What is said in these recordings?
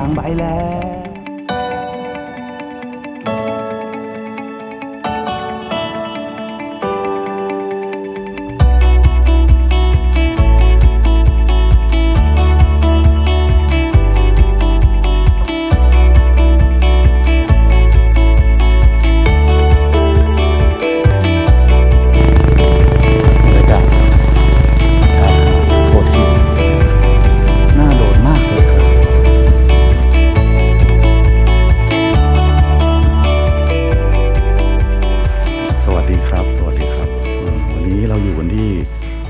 างใบแล้ว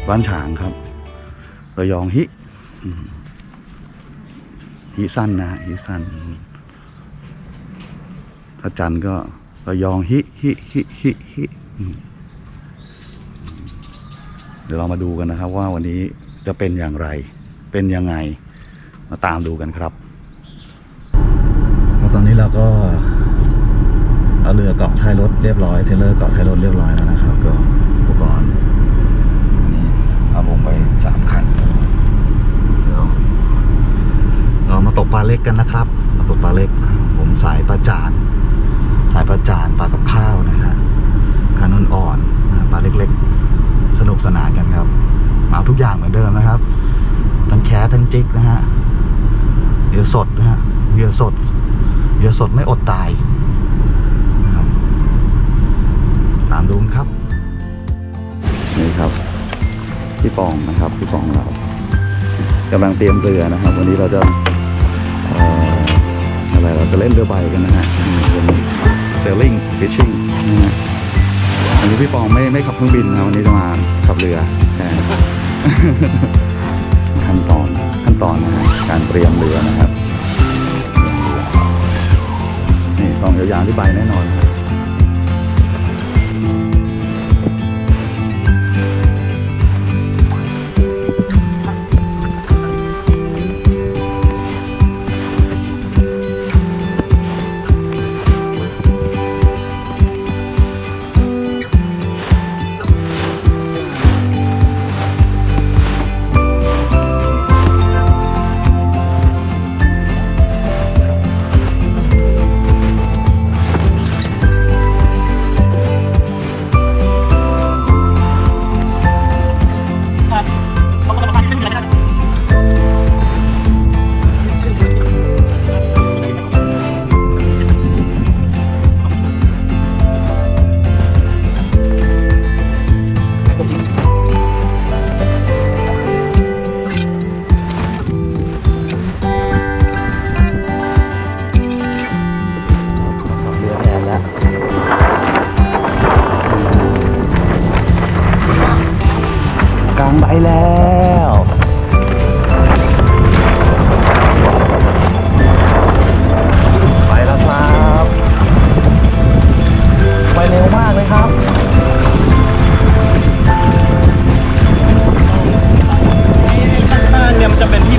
บ้านฉางครับ ระยองฮิฮิสั้นนะฮิสั้นถ้าจันทร์ก็ระยองฮิฮิฮิฮิฮิเดี๋ยวเรามาดูกันนะครับ ว่าวันนี้จะเป็นอย่างไร เป็นยังไง มาตามดูกันครับตอนนี้เราก็เอาเรือเกาะท้ายรถเรียบร้อยเทเลอร์เกาะท้ายรถเรียบร้อยแล้วนะครับ ก็อุปกรณ์นี่เอา ลงไปสามคันเรามาตกปลาเล็กกันนะครับ มาตกปลาเล็ก ผมสายปลาจาน สายปลาจานปลากับข้าวนะฮะคันอ่อนๆนปลาเล็กๆ สนุกสนานกันครับเอาทุกอย่างเหมือนเดิมนะครับ ทั้งแคทั้งจิกนะฮะเหยื่อสดนะฮะเหยื่อสดเหยื่อสดไม่อดตายนะครับตามดูครับ พี่ปองนะครับพี่ปองเรากำลังเตรียมเรือนะครับ วันนี้เราจะอะไรเราจะเล่นเรือใบกันนะฮะเป็น sailing fishing นะฮะอันนี้พี่ปองไม่ไม่ขับเครื่องบินนะวันนี้จะมาขับเรือแทนขั้นตอนขั้นตอนนะฮะการเตรียมเรือนะครับนี่กองยาวๆที่ใบแน่นอนครับ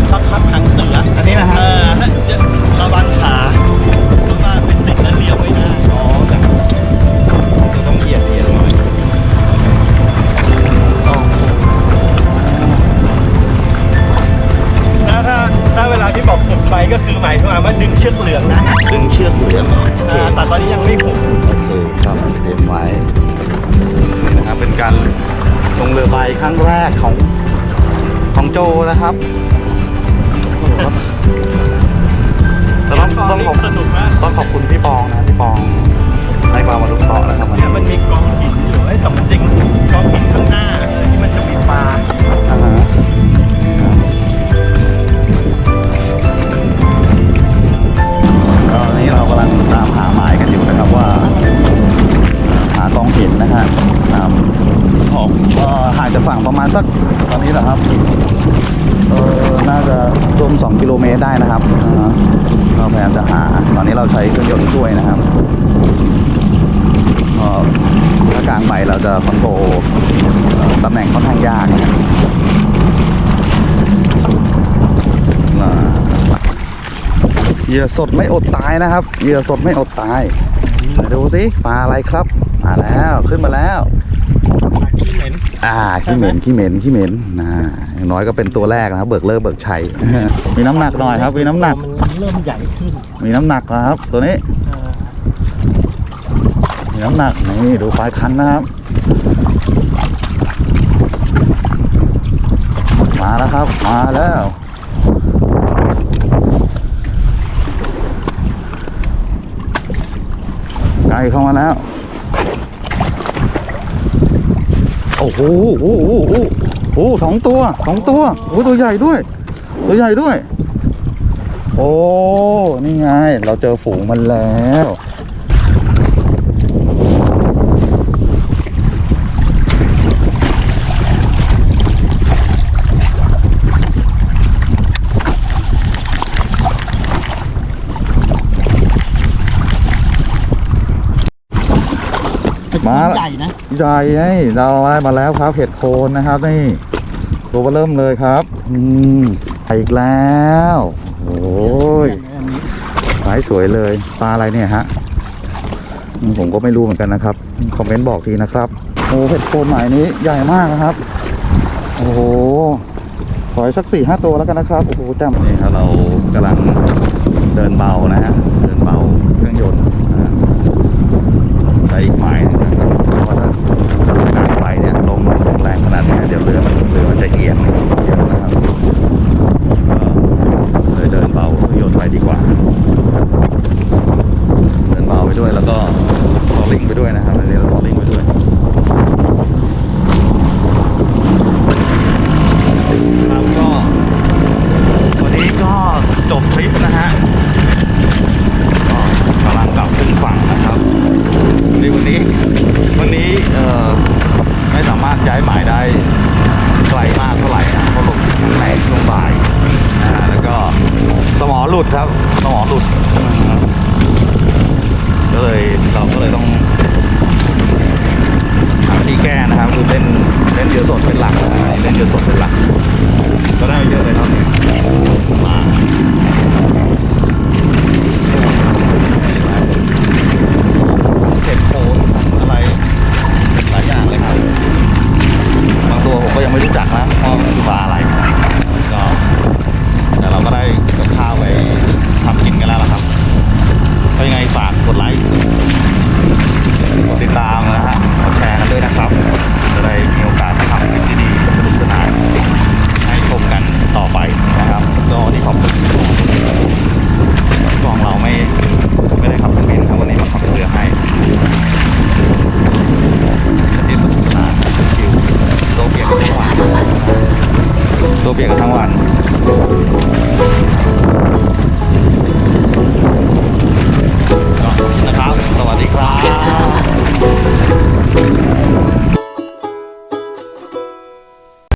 เนี่ยมันจะเป็นที่พักพักหางเสืออันนี้นะฮะเออฮะจะระวังขาเพราะว่าเป็นเด็กแล้วเลี้ยวไม่ได้อ๋อจ้ะต้องเหยียดเหยียดหน่อยอ๋อถ้าถ้าถ้าเวลาที่บอกผูกไปก็คือหมายถึงว่าดึงเชือกเหลืองนะดึงเชือกเหลืองโอเคอ่าแต่ตอนนี้ยังไม่ผูกโอเคครับเตรียมไว้นี่นะครับเป็นการลงเรือใบครั้งแรกของของโจนะครับโอ้โหครับ แต่ต้องต้องขอบสนุกมาก ต้องขอบคุณ ยายามจะหา ตอนนี้เราใช้เครื่องยนต์ช่วยนะครับถ้ากลางใบเราจะคอนโทรตำแหน่งค่อนข้างยากนะครับอ่าเหยื่อสดไม่อดตายนะครับเหยื่อสดไม่อดตายมาดูสิปลาอะไรครับ มาแล้วขึ้นมาแล้ว ที่เหม็นอ่าขี้เหม็นขี้เหม็นขี้เหม็นนะอย่างน้อยก็เป็นตัวแรกนะครับ เบิกเลิกเบิกชัยมีน้ำหนักหน่อยครับ มีน้ำหนักมันเริ่มใหญ่ขึ้น มีน้ำหนักนะครับ ตัวนี้อ่ามีน้ำหนักนี่ดูปลายคันนะครับ มาแล้วครับ มาแล้วใกล้เข้ามาแล้ว โอ้โหโอ้โหโอ้โหโอ้โหสองตัวสองตัวโอ้ตัวใหญ่ด้วย ตัวใหญ่ด้วย โอ้ นี่ไง เราเจอฝูงมันแล้ว มาละใหญ่นะใหญ่ไงเราได้มาแล้วครับเห็ดโคนนะครับ นี่ตัวเริ่มเลยครับ อืมไปอีกแล้วโอ้ยอันนี้สายสวยเลยปลาอะไรเนี่ยฮะอืมผมก็ไม่รู้เหมือนกันนะครับ คอมเมนต์บอกทีนะครับโอ้เห็ดโคนหมายนี้ใหญ่มากนะครับ โอ้โหขออีกสักสี่ห้าตัวแล้วกันนะครับโอ้โหแจ่มนี่ครับเรากำลังเดินเบานะฮะเดินเบาเครื่องยนต์นะฮะไปอีกหมายหนึงนะครับเพราะว่าถ้าถ้าเราการไปเนี่ยลมแรงขนาดนี้เดี๋ยวเรือมันเรือมันจะเอียงเอียงนะครับก็เลยเดินเบาเครื่องยนต์ไปดีกว่า เดินเบาไปด้วยแล้วก็รอลิงไปด้วยนะครับอันนี้เรารอลิงไปด้วย ครับก็วันนี้ก็จบทริปนะฮะก็กำลังกลับขึ้นฝั่งนะครับในวันนี้ วันนี้เอ่อไม่สารถย้ายหมายได้ไกลมากเท่าไหร่นะเพราะลมครั้งแรกช่วงบ่ายนะแล้วก็สมอหลุดครับสมอหลุดก็เลยเราก็เลยต้องหาที่แก้นะครับคือเล่นเล่นเรือสดเป็นหลักนะเล่นเรือสดเป็นหลัก ก็ได้เยอะเลยเท่านี้มาเห็ดโคนอะไรหลายอย่างเลยครับ บางตัวผมก็ ยังไม่รู้จักนะว่ามันคือปลาอะไรก็แต่เราก็ได้กับข้าวไปทำกินกันแล้วล่ะครับก็ยังไงฝากกดไลค์กดติดตามนะฮะกดแชร์กันด้วยนะครับจะได้มีโอกาสทำคลิป ตัวเปียกทั้งวันนะครับ สวัสดีครับ